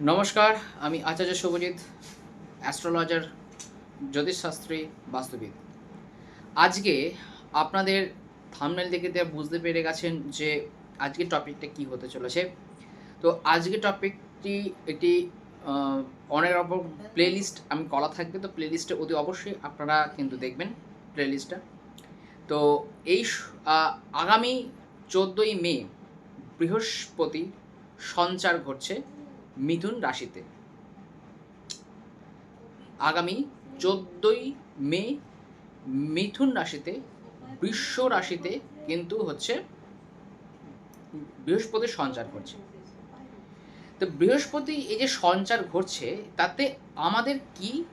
নমস্কার, আমি আচার্য শুভজিৎ অ্যাস্ট্রোলজার জ্যোতিষশাস্ত্রী, বাস্তুবিদ। আজকে আপনাদের থামনেল দেখে দেওয়া বুঝতে পেরে গেছেন যে আজকের টপিকটা কি হতে চলেছে। তো আজকের টপিকটি একটি অনেক রকম প্লেলিস্ট আমি করা থাকবে তো প্লেলিস্টে অতি অবশ্যই আপনারা কিন্তু দেখবেন প্লেলিস্টটা তো এই আগামী চোদ্দোই মে বৃহস্পতি সঞ্চার ঘটছে। মিথুন রাশিতে। আগামী চোদ্দোই মে মিথুন রাশিতে, বিশ্ব রাশিতে কিন্তু হচ্ছে বৃহস্পতি সঞ্চার করছে। তো বৃহস্পতি এই যে সঞ্চার ঘটছে, তাতে আমাদের কি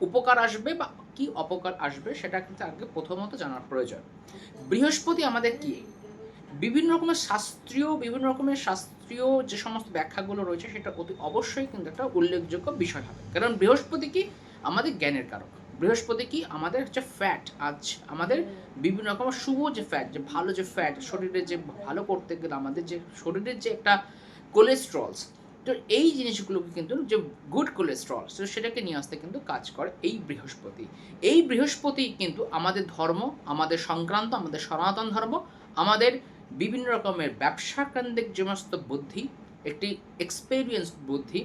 উপকার আসবে বা কি অপকার আসবে সেটা কিন্তু আগে প্রথমত জানার প্রয়োজন। বৃহস্পতি আমাদের কি বিভিন্ন রকমের শাস্ত্রীয়, বিভিন্ন রকমের শাস্ত্রীয় যে সমস্ত ব্যাখ্যাগুলো রয়েছে, সেটা অতি অবশ্যই কিন্তু একটা উল্লেখযোগ্য বিষয় হবে। কারণ বৃহস্পতি কি আমাদের জ্ঞানের কারক। বৃহস্পতি কি আমাদের হচ্ছে ফ্যাট আজ আমাদের বিভিন্ন রকম শুভ যে ফ্যাট যে ভালো যে ফ্যাট শরীরে যে ভালো করতে গেলে আমাদের যে শরীরের যে একটা কোলেস্ট্রলস তো এই জিনিসগুলোকে কিন্তু যে গুড কোলেস্ট্রল তো সেটাকে নিয়ে আসতে কিন্তু কাজ করে এই বৃহস্পতি। এই বৃহস্পতি কিন্তু আমাদের ধর্ম, আমাদের সংক্রান্ত, আমাদের সনাতন ধর্ম, আমাদের বিভিন্ন রকমের ব্যবসা কেন্দ্রিক যে সমস্ত বুদ্ধি, একটি এক্সপেরিয়েন্স বুদ্ধি,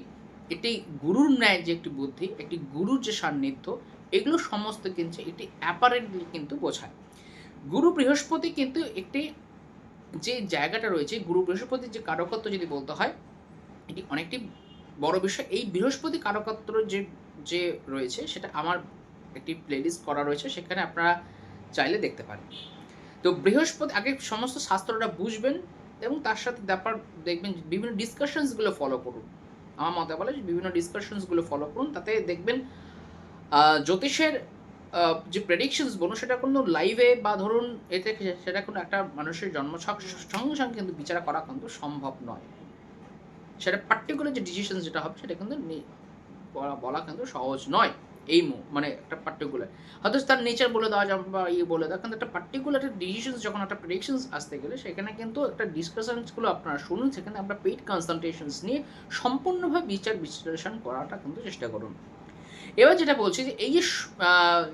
একটি গুরুর ন্যায় যে একটি বুদ্ধি, একটি গুরুর যে সান্নিধ্য, এগুলো সমস্ত কিন্তু একটি অ্যাপারেন্টলি কিন্তু বোঝায়। গুরু বৃহস্পতি কিন্তু একটি যে জায়গাটা রয়েছে, গুরু বৃহস্পতির যে কারকত্ব যদি বলতে হয়, এটি অনেকটি বড় বিষয়। এই বৃহস্পতি কারকত্ব যে যে রয়েছে, সেটা আমার একটি প্লেলিস্ট করা রয়েছে, সেখানে আপনারা চাইলে দেখতে পারেন। তো বৃহস্পতি, আগে সমস্ত শাস্ত্রটা বুঝবেন এবং তার সাথে ব্যাপার দেখবেন, বিভিন্ন ডিসকাশনসগুলো ফলো করুন। আমার মতে বলে বিভিন্ন ডিসকাশনসগুলো ফলো করুন, তাতে দেখবেন জ্যোতিষের যে প্রেডিকশনস বলুন, সেটা কোনো লাইভে বা ধরুন এতে সেটা কোনো একটা মানুষের জন্মছক সঙ্গে সঙ্গে কিন্তু বিচার করা কিন্তু সম্ভব নয়। সেটা পার্টিকুলার যে ডিসিশন যেটা হবে, সেটা কিন্তু বলা কিন্তু সহজ নয়। এই মু- মানে একটা পার্টিকুলার হয়তো তার নেচার বলে দেওয়া যাবে বা ইয়ে বলে দেওয়া, কিন্তু একটা পার্টিকুলার ডিসিশন যখন একটা প্রেডিকশনস আসতে গেলে, সেখানে কিন্তু একটা ডিসকাশনসগুলো আপনারা শুনুন, সেখানে আমরা পেইড কনসালটেশনস নিয়ে সম্পূর্ণভাবে বিচার বিশ্লেষণ করাটা কিন্তু চেষ্টা করুন। এবার যেটা বলছি যে, এই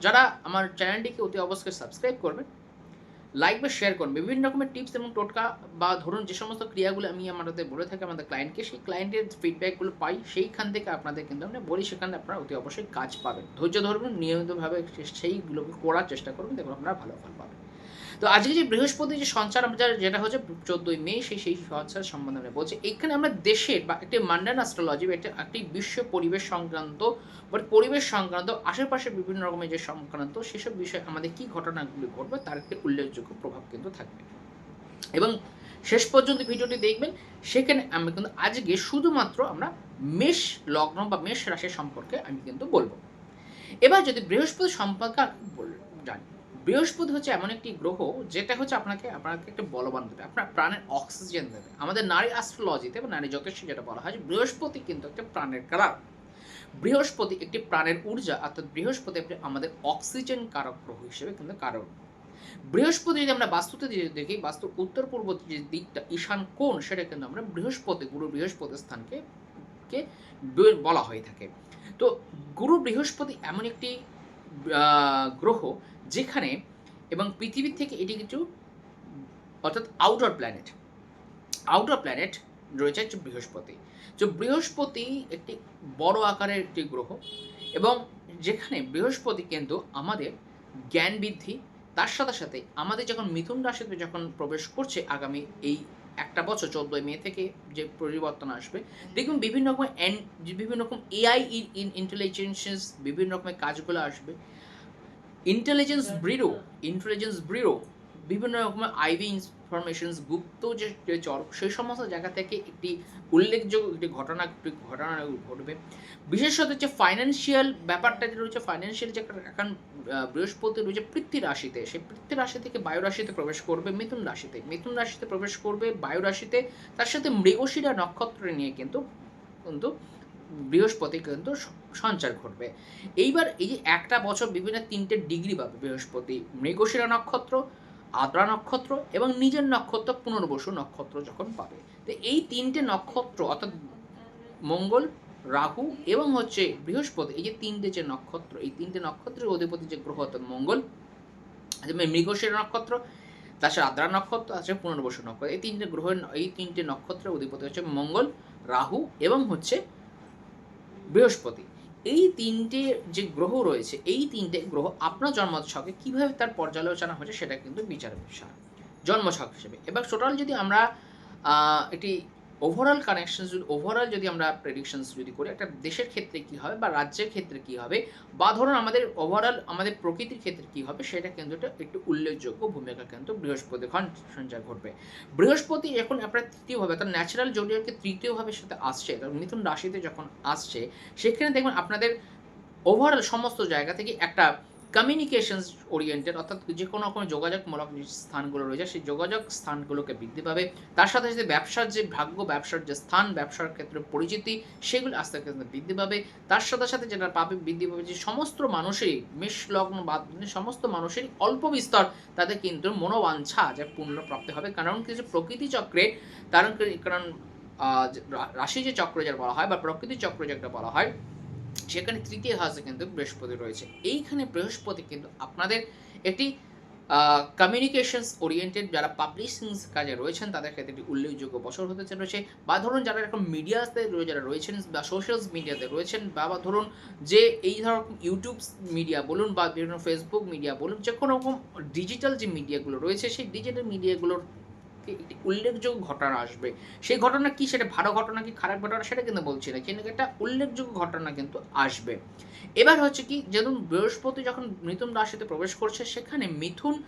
যারা আমার চ্যানেলটিকে অতি অবশ্যই সাবস্ক্রাইব করবেন লাইক বা শেয়ার করুন। বিভিন্ন রকমের টিপস এবং টোটকা বা ধরুন যে সমস্ত ক্রিয়াগুলো আমি আমাদের বলে থাকি আমাদের ক্লায়েন্টকে সেই ক্লায়েন্টের ফিডব্যাকগুলো পাই, সেইখান থেকে আপনাদের কিন্তু আমরা বলি, সেখানে আপনারা অতি অবশ্যই কাজ পাবেন। ধৈর্য ধরবেন, নিয়মিতভাবে সেইগুলো সেইগুলোকে করার চেষ্টা করবেন, দেখুন আপনারা ভালো ফল পাবেন। তো আজকে যে বৃহস্পতি যে সঞ্চার আমাদের যেটা হচ্ছে চোদ্দোই মে সেই সেই সঞ্চার সম্বন্ধে আমরা বলছি। এখানে আমরা দেশের বা একটি মান্ডান অ্যাস্ট্রোলজি একটা একটি বিশ্ব পরিবেশ সংক্রান্ত বা পরিবেশ সংক্রান্ত আশেপাশে বিভিন্ন রকমের যে সংক্রান্ত সেসব বিষয়ে আমাদের কী ঘটনাগুলি ঘটবে তার একটি উল্লেখযোগ্য প্রভাব কিন্তু থাকবে। এবং শেষ পর্যন্ত ভিডিওটি দেখবেন, সেখানে আমি কিন্তু আজকে শুধুমাত্র আমরা মেষ লগ্ন বা মেষ রাশি সম্পর্কে আমি কিন্তু বলব। এবার যদি বৃহস্পতি সম্পর্কে জানি। বৃহস্পতি হচ্ছে এমন একটি গ্রহ, যেটা হচ্ছে আপনাকে আপনাকে একটা বলবান দেবে। আপনার প্রাণের অক্সিজেন দেবে। আমাদের নারী অ্যাস্ট্রোলজিতে বা নারী জ্যোতিষী যেটা বলা হয়, বৃহস্পতি কিন্তু একটা প্রাণের কারক বৃহস্পতি একটি প্রাণের ঊর্জা, অর্থাৎ বৃহস্পতি আমাদের অক্সিজেন কারক গ্রহ হিসেবে কিন্তু কারণ। বৃহস্পতি যদি আমরা বাস্তুতে দেখি, বাস্তুর উত্তর পূর্ব যে দিকটা, ঈশান কোণ, সেটা কিন্তু আমরা বৃহস্পতি, গুরু বৃহস্পতি স্থানকে, কে বলা হয়ে থাকে। তো গুরু বৃহস্পতি এমন একটি গ্রহ যেখানে এবং পৃথিবীর থেকে এটি কিছু অর্থাৎ আউটার প্ল্যানেট আউটার প্ল্যানেট রয়েছে হচ্ছে বৃহস্পতি। তো বৃহস্পতি একটি বড় আকারের একটি গ্রহ এবং যেখানে বৃহস্পতি কিন্তু আমাদের জ্ঞান বৃদ্ধি, তার সাথে সাথে আমাদের যখন মিথুন রাশিতে যখন প্রবেশ করছে আগামী এই একটা বছর চোদ্দোই মে থেকে যে পরিবর্তন আসবে। দেখুন বিভিন্ন রকম বিভিন্ন রকম এআই ইন ইন্টেলিজেন্সেস বিভিন্ন রকমের কাজগুলো আসবে। ইন্টেলিজেন্স ব্রিরো ইন্টেলিজেন্স ব্রিরো বিভিন্ন রকমের আইভি ইনফরমেশনস গুপ্ত যে চর, সেই সমস্ত জায়গা থেকে একটি উল্লেখযোগ্য একটি ঘটনা একটি ঘটনা ঘটবে। বিশেষত হচ্ছে ফাইন্যান্সিয়াল ব্যাপারটা যে রয়েছে ফাইন্যান্সিয়াল যে এখন বৃহস্পতি রয়েছে পৃথ্বী রাশিতে, সেই পৃথ্বী রাশি থেকে বায়ু রাশিতে প্রবেশ করবে মিথুন রাশিতে। মিথুন রাশিতে প্রবেশ করবে বায়ু রাশিতে, তার সাথে মৃগশিরা নক্ষত্র নিয়ে কিন্তু কিন্তু বৃহস্পতি কিন্তু সঞ্চার ঘটবে। এইবার এই যে একটা বছর বিভিন্ন তিনটে ডিগ্রি পাবে বৃহস্পতি, মৃগশিরা নক্ষত্র আদ্রা নক্ষত্র এবং নিজের নক্ষত্র পুনর্বসু নক্ষত্র যখন পাবে। তো এই তিনটে নক্ষত্র, অর্থাৎ মঙ্গল, রাহু এবং হচ্ছে বৃহস্পতি, এই যে তিনটে যে নক্ষত্র, এই তিনটে নক্ষত্রের অধিপতি যে গ্রহ, অর্থাৎ মঙ্গল মৃগশির নক্ষত্র তাছাড়া আদ্রা নক্ষত্র আছে পুনর্বসু নক্ষত্র, এই তিনটে গ্রহের, এই তিনটে নক্ষত্রের অধিপতি হচ্ছে মঙ্গল, রাহু এবং হচ্ছে বৃহস্পতি। এই তিনটে যে গ্রহ রয়েছে, এই তিনটে গ্রহ আপনার জন্মছকে কীভাবে তার পর্যালোচনা হয়েছে সেটা কিন্তু বিচার বিষয়। জন্মছক হিসেবে। এবার টোটাল যদি আমরা এটি ওভারঅল কানেকশন যদি ওভারঅল যদি আমরা প্রেডিকশনস যদি করি, একটা দেশের ক্ষেত্রে কি হবে বা রাজ্যের ক্ষেত্রে কি হবে বা ধরুন আমাদের ওভারঅল আমাদের প্রকৃতির ক্ষেত্রে কি হবে, সেটা কিন্তু একটা উল্লেখযোগ্য ভূমিকা কিন্তু বৃহস্পতি খন সঞ্চার ঘটবে বৃহস্পতি এখন আপনার তৃতীয়ভাবে তার ন্যাচারাল জোডিয়াকে তৃতীয়ভাবে সাথে আসছে মিথুন রাশিতে যখন আসছে, সেখানে দেখবেন আপনাদের ওভারঅল সমস্ত জায়গা থেকে একটা কমিউনিকেশনস ওরিয়েন্টেড অর্থাৎ যে কোনো রকম যোগাযোগমূলক স্থানগুলো রয়েছে, সেই যোগাযোগ স্থানগুলোকে বৃদ্ধি পাবে। তার সাথে সাথে ব্যবসার যে ভাগ্য, ব্যবসার যে স্থান, ব্যবসার ক্ষেত্রে পরিচিতি, সেগুলো আস্তে আস্তে বৃদ্ধি পাবে। তার সাথে সাথে যেটা পাবে, বৃদ্ধি পাবে যে সমস্ত মানুষেরই মেষ লগ্ন বাদ সমস্ত মানুষেরই অল্প বিস্তর তাদের কিন্তু মনোবাঞ্ছা যে পূর্ণ প্রাপ্তি হবে। কারণ কিছু প্রকৃতি চক্রে কারণ কারণ রাশি যে চক্র যেটা বলা হয় বা প্রকৃতি চক্র যেটা বলা হয় সেখানে তৃতীয় হাউসে কিন্তু বৃহস্পতি রয়েছে। এইখানে বৃহস্পতি কিন্তু আপনাদের একটি কমিউনিকেশনস ওরিয়েন্টেড যারা পাবলিশিং কাজে রয়েছেন তাদের ক্ষেত্রে একটি উল্লেখযোগ্য বছর হতে চলেছে। বা ধরুন যারা এরকম মিডিয়াতে যারা রয়েছেন বা সোশ্যাল মিডিয়াতে রয়েছেন, বা বা ধরুন যে এই ধরুন ইউটিউব মিডিয়া বলুন বা বিভিন্ন ফেসবুক মিডিয়া বলুন যে কোনো রকম ডিজিটাল যে মিডিয়াগুলো রয়েছে, সেই ডিজিটাল মিডিয়াগুলোর একটি উল্লেখযোগ্য ঘটনা আসবে। সেই ঘটনা কি? সেটা ভালো ঘটনা কি? খারাপ ঘটনা? সেটা কিন্তু বলছি না। কিন্তু একটা উল্লেখযোগ্য ঘটনা কিন্তু আসবে। এবার হচ্ছে কি যেমন বৃহস্পতি যখন মিথুন রাশিতে প্রবেশ করছে, সেখানে মিথুন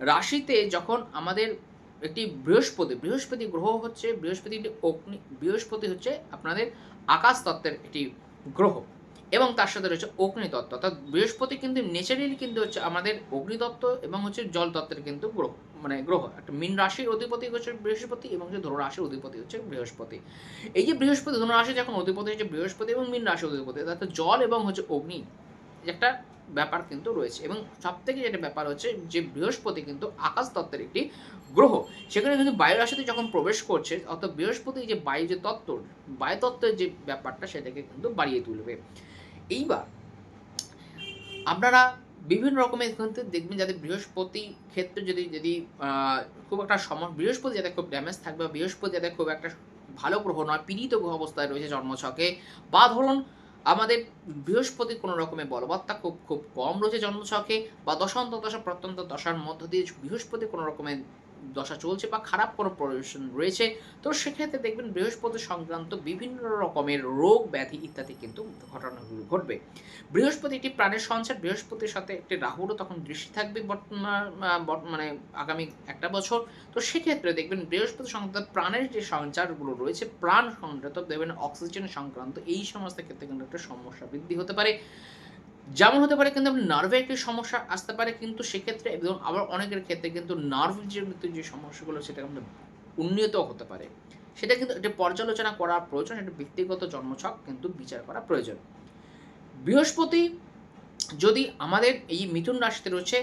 রাশিতে যখন আমাদের একটি বৃহস্পতি বৃহস্পতি গ্রহ হচ্ছে, বৃহস্পতি একটি অগ্নি, বৃহস্পতি হচ্ছে আপনাদের আকাশ তত্ত্বের একটি গ্রহ। এবং তার সাথে রয়েছে অগ্নিতত্ত্ব অর্থাৎ বৃহস্পতি কিন্তু নেচারালি কিন্তু হচ্ছে আমাদের অগ্নিতত্ত্ব এবং হচ্ছে জল তত্ত্বের কিন্তু গ্রহ মানে গ্রহ। একটা মীন রাশির অধিপতি হচ্ছে বৃহস্পতি এবং যে ধনু রাশির অধিপতি হচ্ছে বৃহস্পতি। এই যে বৃহস্পতি, ধনু রাশি যখন অধিপতি হচ্ছে বৃহস্পতি এবং মীন রাশির অধিপতি, অর্থাৎ জল এবং হচ্ছে অগ্নি একটা ব্যাপার কিন্তু রয়েছে। এবং সব থেকে যেটা ব্যাপার হচ্ছে যে বৃহস্পতি কিন্তু আকাশ তত্ত্বের একটি গ্রহ। সেখানে কিন্তু বায়ু রাশিতে যখন প্রবেশ করছে, অর্থাৎ বৃহস্পতি যে বায়ু যে তত্ত্ব, বায়ু তত্ত্বের যে ব্যাপারটা সেটাকে কিন্তু বাড়িয়ে তুলবে। এইবার আপনারা বিভিন্ন রকমের কিন্তু দেখবেন যাদের বৃহস্পতি ক্ষেত্রে যদি যদি খুব একটা সম বৃহস্পতি যাতে খুব ড্যামেজ থাকবে বা বৃহস্পতি যাতে খুব একটা ভালো গ্রহ নয়, পীড়িত গ্রহ অবস্থায় রয়েছে জন্মছকে, বা ধরুন আমাদের বৃহস্পতির কোনো রকমের বলবত্তা খুব খুব কম রয়েছে জন্মছকে, বা দশান্ত দশা, প্রত্যন্ত দশার মধ্য দিয়ে বৃহস্পতি কোনো রকমের দশা চলছে বা খারাপ কোনো পজিশন রয়েছে, তো সেক্ষেত্রে দেখবেন বৃহস্পতি সংক্রান্ত বিভিন্ন রকমের রোগ ব্যাধি ইত্যাদি কিন্তু ঘটনাগুলো ঘটবে। বৃহস্পতি একটি প্রাণের সঞ্চার, বৃহস্পতির সাথে একটি রাহুরও তখন দৃষ্টি থাকবে বর্তমান মানে আগামী একটা বছর। তো সেক্ষেত্রে দেখবেন বৃহস্পতি সংক্রান্ত প্রাণের যে সঞ্চারগুলো রয়েছে, প্রাণ সংক্রান্ত দেখবেন অক্সিজেন সংক্রান্ত এই সমস্ত ক্ষেত্রে কিন্তু একটা সমস্যা বৃদ্ধি হতে পারে। যেমন হতে পারে কিন্তু নার্ভে একটি সমস্যা আসতে পারে, কিন্তু সেক্ষেত্রে এবং আবার অনেকের ক্ষেত্রে কিন্তু নার্ভ জনিত যে সমস্যাগুলো, সেটা কিন্তু উন্নীত হতে পারে। সেটা কিন্তু একটা পর্যালোচনা করা প্রয়োজন, একটা ব্যক্তিগত জন্মছক কিন্তু বিচার করা প্রয়োজন। বৃহস্পতি, যদি আমাদের এই মিথুন রাশিতে রয়েছে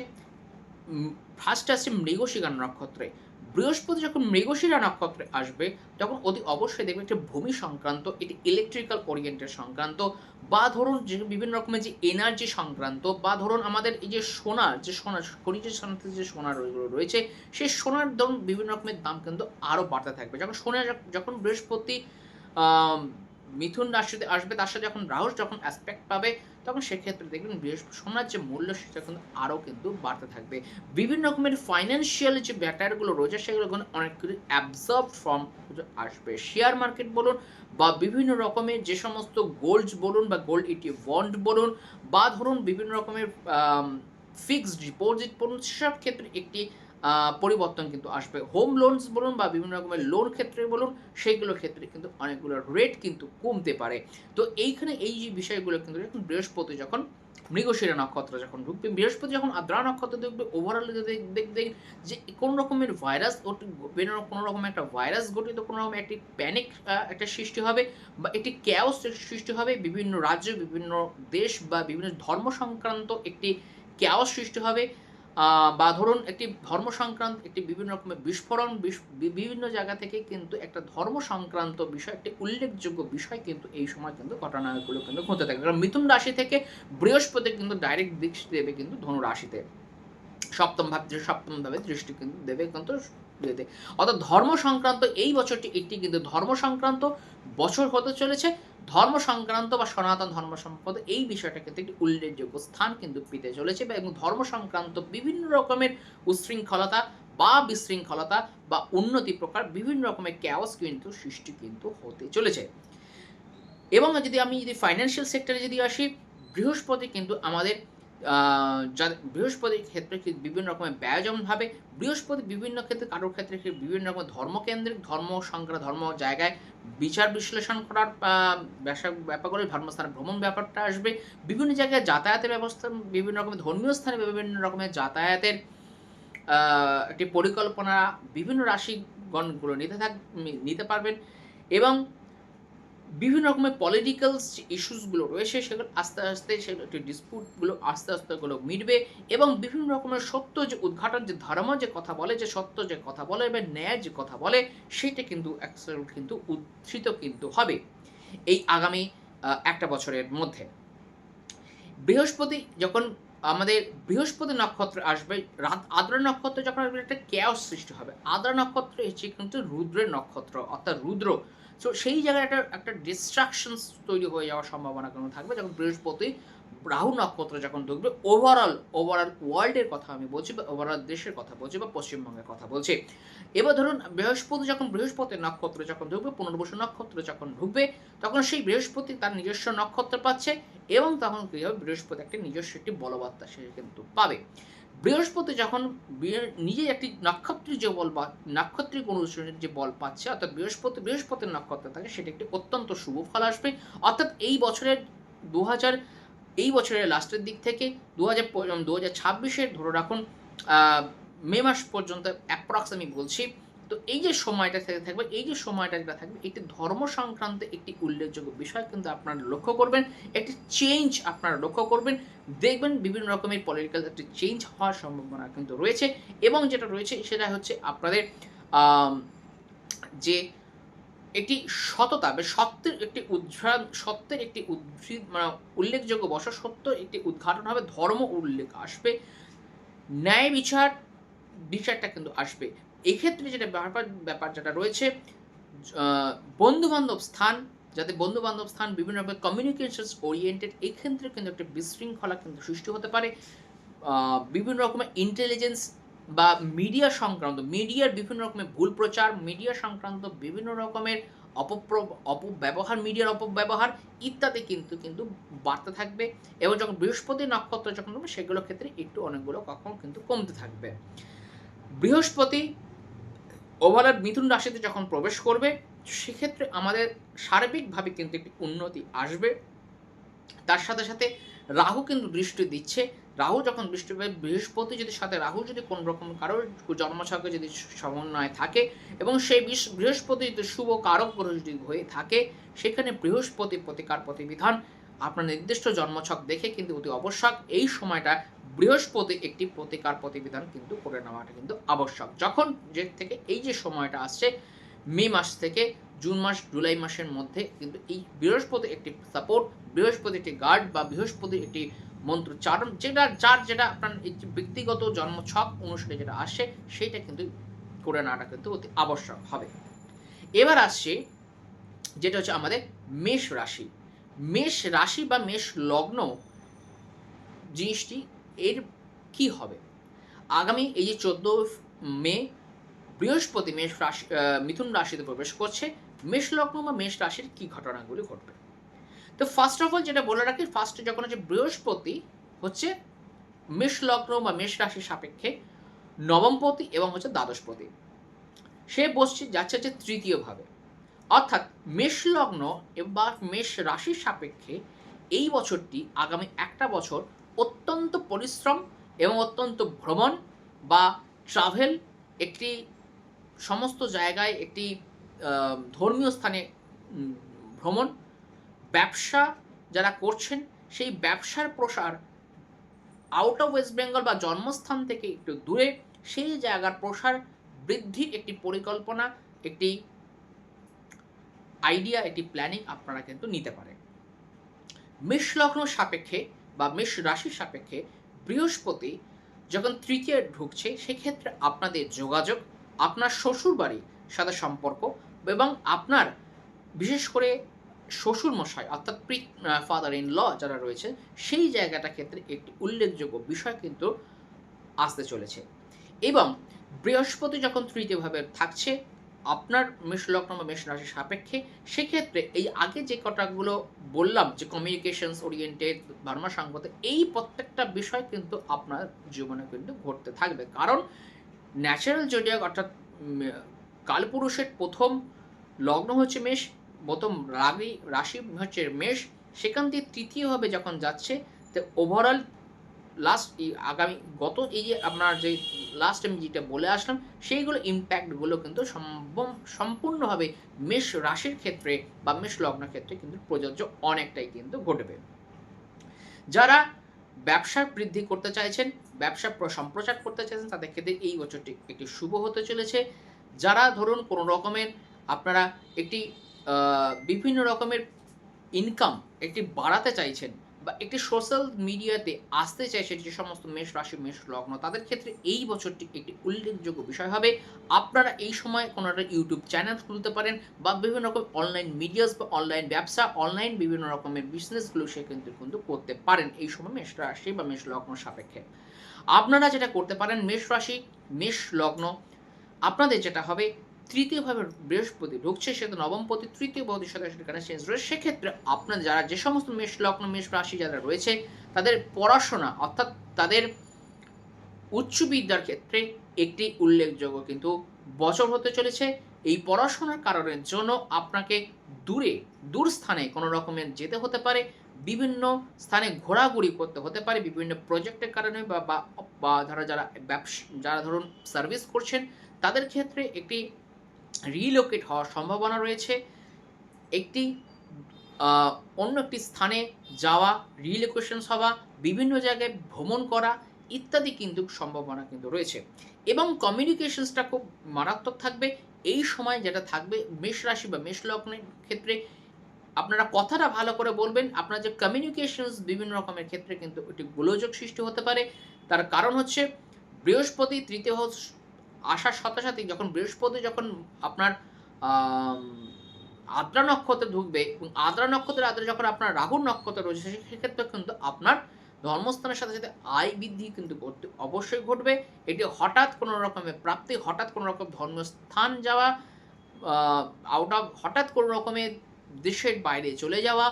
ফার্স্ট আসছে মৃগশিরা নক্ষত্রে। বৃহস্পতি যখন মৃগশিরা নক্ষত্রে আসবে, তখন অতি অবশ্যই দেখবে একটা ভূমি সংক্রান্ত এটি ইলেকট্রিক্যাল ওরিয়েন্টেড সংক্রান্ত, বা ধরুন যে বিভিন্ন রকমের যে এনার্জি সংক্রান্ত, বা ধরুন আমাদের এই যে সোনার যে সোনা খনিজের সাথে যে সোনার ওইগুলো রয়েছে, সেই সোনার ধরুন বিভিন্ন রকমের দাম কিন্তু আরও বাড়তে থাকবে। যখন সোনা যখন বৃহস্পতি মিথুন রাশিতে আসবে, তার সাথে যখন রাহুস যখন অ্যাসপেক্ট পাবে তখন সেক্ষেত্রে দেখবেন সোনার যে মূল্য সেটা কিন্তু আরও কিন্তু বাড়তে থাকবে। বিভিন্ন রকমের ফাইন্যান্সিয়াল যে ব্যাটারগুলো রয়েছে, সেগুলো কিন্তু অনেক কিছু অ্যাবজর্ব ফর্ম আসবে। শেয়ার মার্কেট বলুন বা বিভিন্ন রকমের যে সমস্ত গোল্ড বলুন বা গোল্ড ইটি বন্ড বলুন বা ধরুন বিভিন্ন রকমের ফিক্সড ডিপোজিট বলুন, সেসব ক্ষেত্রে একটি পরিবর্তন কিন্তু আসবে। হোম লোনস বলুন বা বিভিন্ন রকমের লোন ক্ষেত্রে বলুন সেইগুলোর ক্ষেত্রে কিন্তু অনেকগুলো রেট কিন্তু কমতে পারে। তো এইখানে এই যে বিষয়গুলো কিন্তু বৃহস্পতি যখন মৃগশিরা নক্ষত্র যখন ঢুকবে, বৃহস্পতি যখন আদ্রা নক্ষত্র দেখবে ওভারঅল দেখবেন যে কোনো রকমের ভাইরাস কোনো রকমের একটা ভাইরাস ঘটিত কোনো রকম একটি প্যানিক একটা সৃষ্টি হবে বা একটি ক্যাওস সৃষ্টি হবে, বিভিন্ন রাজ্য, বিভিন্ন দেশ বা বিভিন্ন ধর্ম সংক্রান্ত একটি ক্যাওস সৃষ্টি হবে। বা ধরুন একটি ধর্ম সংক্রান্ত একটি বিভিন্ন রকমের বিস্ফোরণ বিভিন্ন জায়গা থেকে কিন্তু একটা ধর্ম সংক্রান্ত বিষয়, একটি উল্লেখযোগ্য বিষয় কিন্তু এই সময় কিন্তু ঘটনাগুলো কিন্তু ঘটতে থাকে। কারণ মিথুন রাশি থেকে বৃহস্পতি কিন্তু ডাইরেক্ট দৃষ্টি দেবে কিন্তু ধনু রাশিতে। সপ্তম ভাব সপ্তম ভাবে দৃষ্টি কিন্তু দেবে কিন্তু দেবে। অর্থাৎ ধর্ম সংক্রান্ত এই বছরটি একটি কিন্তু ধর্ম সংক্রান্ত বছর হতে চলেছে। ধর্ম সংক্রান্ত বা সনাতন ধর্ম সম্পদ এই বিষয়টা কিন্তু একটি উল্লেখযোগ্য স্থান কিন্তু পেতে চলেছে এবং ধর্ম সংক্রান্ত বিভিন্ন রকমের উশৃঙ্খলতা বা বিশৃঙ্খলতা বা উন্নতি প্রকার বিভিন্ন রকমের ক্যাওস কিন্তু সৃষ্টি কিন্তু হতে চলেছে। এবং যদি আমি যদি ফাইন্যান্সিয়াল সেক্টরে যদি আসি, বৃহস্পতি কিন্তু আমাদের বৃহস্পতির ক্ষেত্রে বিভিন্ন রকমের ব্যয় যেমন ভাবে, বৃহস্পতি বিভিন্ন ক্ষেত্রে, কারোর ক্ষেত্রে বিভিন্ন রকম ধর্মকেন্দ্রিক, ধর্ম সংক্রান্ত, ধর্ম জায়গায় বিচার বিশ্লেষণ করার ব্যাপারগুলো, ধর্মস্থানে ভ্রমণ ব্যাপারটা আসবে। বিভিন্ন জায়গায় যাতায়াতের ব্যবস্থা, বিভিন্ন রকমের ধর্মীয় স্থানে বিভিন্ন রকমের যাতায়াতের একটি পরিকল্পনা বিভিন্ন রাশিগণগুলো নিতে থাক নিতে পারবেন। এবং বিভিন্ন রকমের পলিটিক্যাল ইস্যুসগুলো রয়েছে, সেগুলো আস্তে আস্তে সেগুলো একটি ডিসপুটগুলো আস্তে আস্তে ওগুলো মিটবে এবং বিভিন্ন রকমের সত্য যে উদ্ঘাটন, যে ধর্ম যে কথা বলে, যে সত্য যে কথা বলে এবং ন্যায় যে কথা বলে, সেটা কিন্তু অ্যাকচুয়াল কিন্তু উদ্ধৃত কিন্তু হবে এই আগামী একটা বছরের মধ্যে। বৃহস্পতি যখন আমাদের বৃহস্পতি নক্ষত্র আসবে, রাত আদ্রা নক্ষত্র যখন আসবে, একটা ক্যাও সৃষ্টি হবে। আদ্রা নক্ষত্র হচ্ছে কিন্তু রুদ্রের নক্ষত্র, অর্থাৎ রুদ্র সো সেই জায়গায় একটা একটা ডিস্ট্রাকশনস তৈরি হয়ে যাওয়ার সম্ভাবনা কোনো থাকবে। যখন বৃহস্পতি রাহু নক্ষত্র যখন ঢুকবে ওভারঅল ওভারঅল ওয়ার্ল্ডের কথা আমি বলছি বা ওভারঅল দেশের কথা বলছি বা পশ্চিমবঙ্গের কথা বলছি। এবার ধরুন, বৃহস্পতি যখন বৃহস্পতির নক্ষত্র যখন ঢুকবে, পুনর্বসু নক্ষত্র যখন ঢুকবে, তখন সেই বৃহস্পতি তার নিজস্ব নক্ষত্র পাচ্ছে এবং তখন কী হবে? বৃহস্পতি একটি নিজস্ব একটি বলবত্তা সে কিন্তু পাবে। বৃহস্পতি যখন নিজে একটি নক্ষত্রের যে বল পা নক্ষত্রিক অনুষ্ঠানের যে বল পাচ্ছে, অর্থাৎ বৃহস্পতি, বৃহস্পতির নক্ষত্র থাকে সেটা একটি অত্যন্ত শুভ ফল আসবে। অর্থাৎ এই বছরের দু হাজার এই বছরের লাস্টের দিক থেকে দু হাজার দু হাজার ছাব্বিশের ধরে রাখুন মে মাস পর্যন্ত অ্যাপ্রক্স আমি বলছি তো এই যে সময়টা থেকে থাকবে, এই যে সময়টা যেটা থাকবে একটি ধর্ম সংক্রান্ত একটি উল্লেখযোগ্য বিষয় কিন্তু আপনারা লক্ষ্য করবেন, একটি চেঞ্জ আপনারা লক্ষ্য করবেন, দেখবেন বিভিন্ন রকমের পলিটিক্যাল একটি চেঞ্জ হওয়ার সম্ভাবনা কিন্তু রয়েছে এবং যেটা রয়েছে সেটা হচ্ছে আপনাদের যে একটি সততা বা সত্যের একটি উদ্ঘাটন সত্যের একটি উদ্ধৃত মানে উল্লেখযোগ্য বছর সত্য একটি উদ্ঘাটন হবে, ধর্ম উল্লেখ আসবে, ন্যায় বিচার, বিচারটা কিন্তু আসবে। এক্ষেত্রে যেটা ব্যাপার ব্যাপার যেটা রয়েছে বন্ধু বান্ধব স্থান, যাতে বন্ধু বান্ধব স্থান বিভিন্ন রকমের কমিউনিকেশনস ওরিয়েন্টেড এই ক্ষেত্রে কিন্তু একটা বিশৃঙ্খলা কিন্তু সৃষ্টি হতে পারে। বিভিন্ন রকমের ইন্টেলিজেন্স বা মিডিয়া সংক্রান্ত মিডিয়ার বিভিন্ন রকমের ভুল প্রচার মিডিয়া সংক্রান্ত বিভিন্ন রকমের অপপ্র অপব্যবহার মিডিয়ার অপব্যবহার ইত্যাদি কিন্তু কিন্তু বাড়তে থাকবে এবং যখন বৃহস্পতি নক্ষত্র যখন সেগুলোর ক্ষেত্রে একটু অনেকগুলো কখন কিন্তু কমতে থাকবে। বৃহস্পতি ওভারঅল মিথুন রাশিতে যখন প্রবেশ করবে, সেক্ষেত্রে আমাদের সার্বিকভাবে কিন্তু একটি উন্নতি আসবে। তার সাথে সাথে রাহু কিন্তু দৃষ্টি দিচ্ছে। রাহু যখন বৃষ্টি পাবে বৃহস্পতি যদি সাথে, রাহু যদি কোন রকম কারোর জন্মছকে যদি সমন্বয় থাকে এবং সেই বৃহস্পতি যদি শুভ কারক গ্রহ যদি হয়ে থাকে, সেখানে বৃহস্পতি প্রতিকার প্রতিবিধান। আপনার নির্দিষ্ট জন্মছক দেখে কিন্তু অতি অবশ্যক এই সময়টা বৃহস্পতি একটি প্রতিকার প্রতিবিধান কিন্তু করে নেওয়াটা কিন্তু আবশ্যক। যখন যে থেকে এই যে সময়টা আসছে, মে মাস থেকে জুন মাস, জুলাই মাসের মধ্যে কিন্তু এই বৃহস্পতি একটি সাপোর্ট বৃহস্পতি একটি গার্ড বা বৃহস্পতি একটি মন্ত্রোচ্চারণ যেটা, যার যেটা আপনার ব্যক্তিগত জন্মছক অনুসারে যেটা আসে সেইটা কিন্তু করে নেওয়াটা কিন্তু অতি আবশ্যক হবে। এবার আসছে, যেটা হচ্ছে আমাদের মেষ রাশি। মেষ রাশি বা মেষ লগ্ন জিনিসটি এর কি হবে? আগামী এই যে চোদ্দ মে, বৃহস্পতি মেষ রাশি মিথুন রাশিতে প্রবেশ করছে। মেষ লগ্ন বা মেষ রাশির কি ঘটনাগুলি ঘটবে? তো ফার্স্ট অফ অল যেটা বলে রাখি ফার্স্টে যখন হচ্ছে বৃহস্পতি হচ্ছে মেষ লগ্ন বা মেষ রাশির সাপেক্ষে নবমপতি এবং হচ্ছে দ্বাদশপতি। সে বসছে, যাচ্ছে হচ্ছে তৃতীয়ভাবে। অর্থাৎ মেষ লগ্ন বা মেষ রাশির সাপেক্ষে এই বছরটি আগামী একটা বছর অত্যন্ত পরিশ্রম এবং অত্যন্ত ভ্রমণ বা ট্রাভেল একটি সমস্ত জায়গায় একটি ধর্মীয় স্থানে ভ্রমণ, ব্যবসা যারা করছেন, সেই ব্যবসার প্রসার আউট অফ ওয়েস্ট বেঙ্গল বা জন্মস্থান থেকে একটু দূরে, সেই জায়গার প্রসার বৃদ্ধির একটি পরিকল্পনা, একটি আইডিয়া একটি প্ল্যানিং আপনারা কিন্তু নিতে পারেন। মেষ লগ্ন সাপেক্ষে বা মেষ রাশির সাপেক্ষে বৃহস্পতি যখন তৃতীয় ঢুকছে, সেক্ষেত্রে আপনাদের যোগাযোগ, আপনার শ্বশুর বাড়ির সাথে সম্পর্ক এবং আপনার বিশেষ করে শ্বশুর মশাই অর্থাৎ প্রি ফাদার ইন ল যারা রয়েছে, সেই জায়গাটা ক্ষেত্রে একটি উল্লেখযোগ্য বিষয় কিন্তু আসতে চলেছে। এবং বৃহস্পতি যখন তৃতীয়ভাবে থাকছে আপনার মেষ লগ্ন বা মেষ রাশির সাপেক্ষে, সেক্ষেত্রে এই আগে যে কটাগুলো বললাম যে কমিউনিকেশনস ওরিয়েন্টেড ধর্ম সঙ্গত এই প্রত্যেকটা বিষয় কিন্তু আপনার জীবনে কিন্তু ঘটতে থাকবে। কারণ ন্যাচারাল জোডিয়াক অর্থাৎ কালপুরুষের প্রথম লগ্ন হচ্ছে মেষ, প্রথম রাগি রাশি হচ্ছে মেষ, সেখান থেকে তৃতীয়ভাবে যখন যাচ্ছে, তো ওভারঅল লাস্ট আগামী, গত এই যে আপনার যে লাস্ট আমি যেটা বলে আসলাম, সেইগুলো ইম্প্যাক্টগুলো কিন্তু সম্পূর্ণভাবে মেষ রাশির ক্ষেত্রে বা মেষ লগ্ন ক্ষেত্রে কিন্তু প্রযোজ্য অনেকটাই কিন্তু ঘটবে। যারা ব্যবসা বৃদ্ধি করতে চাইছেন, ব্যবসা সম্প্রচার করতে চাইছেন, তাদের ক্ষেত্রে এই বছরটি একটি শুভ হতে চলেছে। যারা ধরুন কোনো রকমের আপনারা একটি বিভিন্ন রকমের ইনকাম একটি বাড়াতে চাইছেন বা একটি সোশ্যাল মিডিয়াতে আসতে চাইছে যে সমস্ত মেষ রাশি, মেষ লগ্ন, তাদের ক্ষেত্রে এই বছরটি একটি উল্লেখযোগ্য বিষয় হবে। আপনারা এই সময় কোনো একটা ইউটিউব চ্যানেল খুলতে পারেন বা বিভিন্ন রকম অনলাইন মিডিয়াস বা অনলাইন ব্যবসা অনলাইন বিভিন্ন রকমের বিজনেসগুলো সে কিন্তু কিন্তু করতে পারেন এই সময় মেষ রাশি বা মেষ লগ্ন সাপেক্ষে। আপনারা যেটা করতে পারেন, মেষ রাশি, মেষ লগ্ন, আপনাদের যেটা হবে তৃতীয়ভাবে বৃহস্পতি ঢুকছে সেটা নবমপতি তৃতীয় পতির সাথে সেখানে চেঞ্জ রয়েছে সেক্ষেত্রে আপনার যারা যে সমস্ত মেষ, লগ্ন, মেষ রাশি যারা রয়েছে, তাদের পড়াশোনা অর্থাৎ তাদের উচ্চ বিদ্যার ক্ষেত্রে একটি উল্লেখযোগ্য কিন্তু বছর হতে চলেছে। এই পড়াশোনার কারণের জন্য আপনাকে দূরে, দূর স্থানে কোনো রকমের যেতে হতে পারে, বিভিন্ন স্থানে ঘোরাঘুরি করতে হতে পারে, বিভিন্ন প্রজেক্টের কারণে বা, বা- যারা যারা ব্যবসা, যারা ধরুন সার্ভিস করছেন, তাদের ক্ষেত্রে একটি রিলোকেট হওয়ার সম্ভাবনা রয়েছে। একটি অন্য একটি স্থানে যাওয়া, রিলোকেশনস হওয়া, বিভিন্ন জায়গায় ভ্রমণ করা ইত্যাদি কিন্তু সম্ভাবনা কিন্তু রয়েছে। এবং কমিউনিকেশনসটা খুব মারাত্মক থাকবে। এই সময় যেটা থাকবে, মেষ রাশি বা মেষ লগ্নের ক্ষেত্রে আপনারা কথাটা ভালো করে বলবেন। আপনার যে কমিউনিকেশনস বিভিন্ন রকমের ক্ষেত্রে কিন্তু একটি গোলযোগ সৃষ্টি হতে পারে। তার কারণ হচ্ছে বৃহস্পতি, তৃতীয় আসার সাথে সাথে যখন বৃহস্পতি যখন আপনার আদ্রা নক্ষত্রে ঢুকবে এবং আদ্রা নক্ষত্রের আদ্রা যখন আপনার রাহুর নক্ষত্র রয়েছে, সেক্ষেত্রে কিন্তু আপনার ধর্মস্থানের সাথে সাথে আয় বৃদ্ধি কিন্তু অবশ্যই ঘটবে। এটি হঠাৎ কোনো রকমের প্রাপ্তি, হঠাৎ কোনো রকম ধর্মস্থান যাওয়া আউট অফ হঠাৎ কোনো রকমের দেশের বাইরে চলে যাওয়া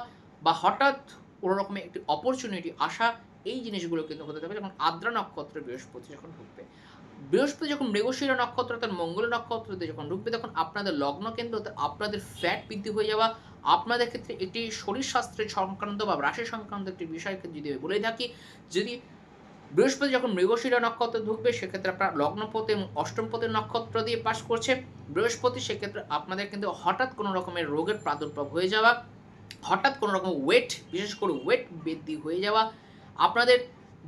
বা হঠাৎ কোনো রকমের একটি অপরচুনিটি আসা, এই জিনিসগুলো কিন্তু হতে থাকবে যখন আদ্রা নক্ষত্রে বৃহস্পতি যখন ঢুকবে। বৃহস্পতি যখন মৃগশিরা নক্ষত্র অর্থাৎ মঙ্গল নক্ষত্রতে যখন ঢুকবে, তখন আপনাদের লগ্ন কেন্দ্রতে আপনাদের ফ্যাট বৃদ্ধি হয়ে যাওয়া, আপনাদের ক্ষেত্রে একটি শরীর স্বাস্থ্যের সংক্রান্ত বা রাশি সংক্রান্ত একটি বিষয়কে যদি বলে থাকি, যদি বৃহস্পতি যখন মৃগশিরা নক্ষত্র ঢুকবে, সেক্ষেত্রে আপনার লগ্নপতি এবং অষ্টমপতির নক্ষত্র দিয়ে পাশ করছে। বৃহস্পতি সেক্ষেত্রে আপনাদের কিন্তু হঠাৎ কোনো রকমের রোগের প্রাদুর্ভাব হয়ে যাওয়া, হঠাৎ কোনো রকম ওয়েট বিশেষ করে ওয়েট বৃদ্ধি হয়ে যাওয়া, আপনাদের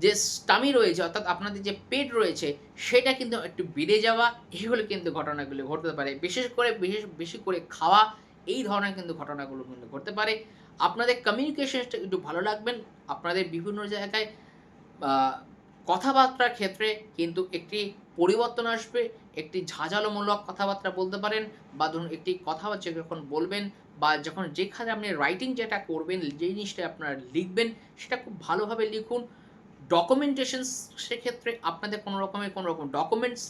যে স্টামি রয়েছে, অর্থাৎ আপনাদের যে পেট রয়েছে, সেটা কিন্তু একটু বেড়ে যাওয়া এগুলো কিন্তু ঘটনাগুলো ঘটতে পারে। বিশেষ করে, বিশেষ, বেশি করে খাওয়া, এই ধরনের কিন্তু ঘটনাগুলো কিন্তু ঘটতে পারে। আপনাদের কমিউনিকেশনটা একটু ভালো রাখবেন আপনাদের বিভিন্ন জায়গায় কথাবার্তার ক্ষেত্রে কিন্তু একটি পরিবর্তন আসবে, একটি ঝাঁঝালোমূলক কথাবার্তা বলতে পারেন, বা ধরুন একটি কথাবার্তা যখন বলবেন, বা যখন যেখানে আপনি রাইটিং যেটা করবেন, যে জিনিসটা আপনারা লিখবেন, সেটা খুব ভালোভাবে লিখুন। ডকুমেন্টেশন সেক্ষেত্রে আপনাদের কোনো রকমের কোনো রকম ডকুমেন্টস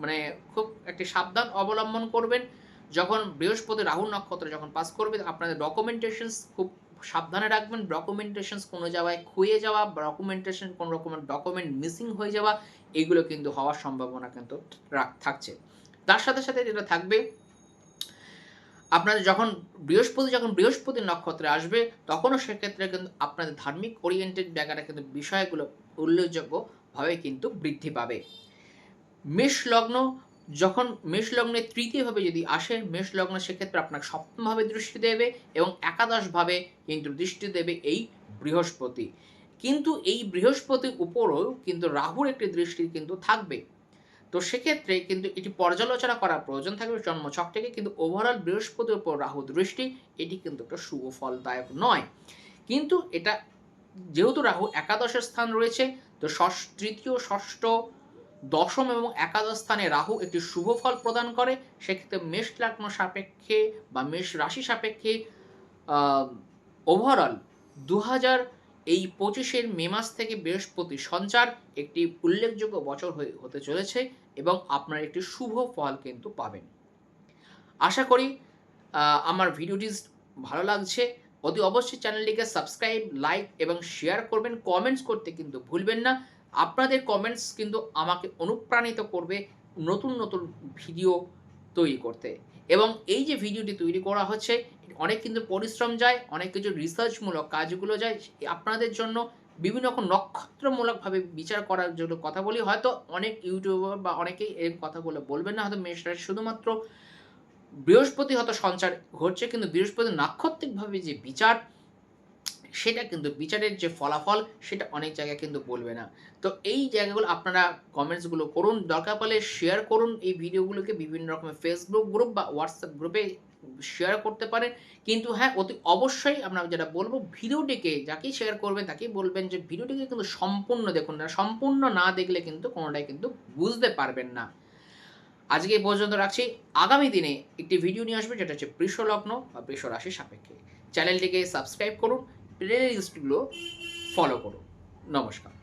মানে খুব একটি সাবধান অবলম্বন করবেন। যখন বৃহস্পতি রাহু নক্ষত্র যখন পাস করবে, আপনাদের ডকুমেন্টেশনস খুব সাবধানে রাখবেন। ডকুমেন্টেশনস কোনো জায়গায় খুয়ে যাওয়া ডকুমেন্টেশন কোনো রকমের ডকুমেন্ট মিসিং হয়ে যাওয়া, এগুলো কিন্তু হওয়ার সম্ভাবনা কিন্তু থাকছে। তার সাথে সাথে যেটা থাকবে আপনাদের যখন বৃহস্পতি যখন বৃহস্পতি নক্ষত্রে আসবে, তখনও সেক্ষেত্রে কিন্তু আপনাদের ধার্মিক ওরিয়েন্টেড জায়গাটা কিন্তু বিষয়গুলো উল্লেখযোগ্যভাবে কিন্তু বৃদ্ধি পাবে। মেষ লগ্ন, যখন মেষ লগ্নে তৃতীয়ভাবে যদি আসে, মেষ লগ্ন সেক্ষেত্রে আপনাকে সপ্তমভাবে দৃষ্টি দেবে এবং একাদশভাবে কিন্তু দৃষ্টি দেবে এই বৃহস্পতি। কিন্তু এই বৃহস্পতির উপরও কিন্তু রাহুর একটি দৃষ্টি কিন্তু থাকবে। তো সেক্ষেত্রে কিন্তু এটি পর্যালোচনা করার প্রয়োজন থাকবে জন্মছক থেকে, কিন্তু ওভারঅল বৃহস্পতির উপর রাহু দৃষ্টি, এটি কিন্তু একটা শুভ ফলদায়ক নয়। কিন্তু এটা, যেহেতু রাহু একাদশের স্থান রয়েছে, তো ষষ্ঠ, তৃতীয়, ষষ্ঠ, দশম এবং একাদশ স্থানে রাহু একটি শুভ ফল প্রদান করে। সেক্ষেত্রে মেষ লগ্ন সাপেক্ষে বা মেষ রাশি সাপেক্ষে ওভারঅল দু হাজার এই পঁচিশের মে মাস থেকে বৃহস্পতি সঞ্চার একটি উল্লেখযোগ্য বছর হয়ে হতে চলেছে এবং আপনার একটি শুভ ফল কিন্তু পাবেন। আশা করি আমার ভিডিওটি ভালো লাগছে। অতি অবশ্যই চ্যানেলটিকে সাবস্ক্রাইব, লাইক এবং শেয়ার করবেন। কমেন্টস করতে কিন্তু ভুলবেন না। আপনাদের কমেন্টস কিন্তু আমাকে অনুপ্রাণিত করবে। নতুন নতুন ভিডিও তৈরি করতে। এবং এই যে ভিডিওটি তৈরি করা হচ্ছে, অনেক কিন্তু পরিশ্রম যায়, অনেক কিছু রিসার্চমূলক কাজগুলো যায়, আপনাদের জন্য বিভিন্ন রকম নক্ষত্রমূলকভাবে বিচার করার জন্য কথা বলি। হয়তো অনেক ইউটিউবার বা অনেকেই এই কথাগুলো বলবেন না, হয়তো মেষ রাশি শুধুমাত্র বৃহস্পতি হয়তো সঞ্চার ঘটছে, কিন্তু বৃহস্পতি নাক্ষত্রিকভাবে যে বিচার সেটা কিন্তু বিচারের যে ফলাফল, সেটা অনেক জায়গায় কিন্তু বলবে না। তো এই জায়গাগুলো আপনারা কমেন্টসগুলো করুন। দরকার পড়লে শেয়ার করুন এই ভিডিওগুলোকে বিভিন্ন রকমের ফেসবুক গ্রুপ বা হোয়াটসঅ্যাপ গ্রুপে শেয়ার করতে পারেন। কিন্তু হ্যাঁ অতি অবশ্যই আমরা যেটা বলব ভিডিওটিকে যাকেই শেয়ার করবেন তাকেই বলবেন যে ভিডিওটিকে কিন্তু সম্পূর্ণ দেখুন না। সম্পূর্ণ না দেখলে কিন্তু কোনোটাই কিন্তু বুঝতে পারবেন না। আজকে পর্যন্ত রাখছি। আগামী দিনে একটি ভিডিও নিয়ে আসবে, যেটা হচ্ছে বৃষ লগ্ন বা বৃষ রাশি সাপেক্ষে। চ্যানেলটিকে সাবস্ক্রাইব করুন। প্লে লিস্টগুলো ফলো করো। নমস্কার।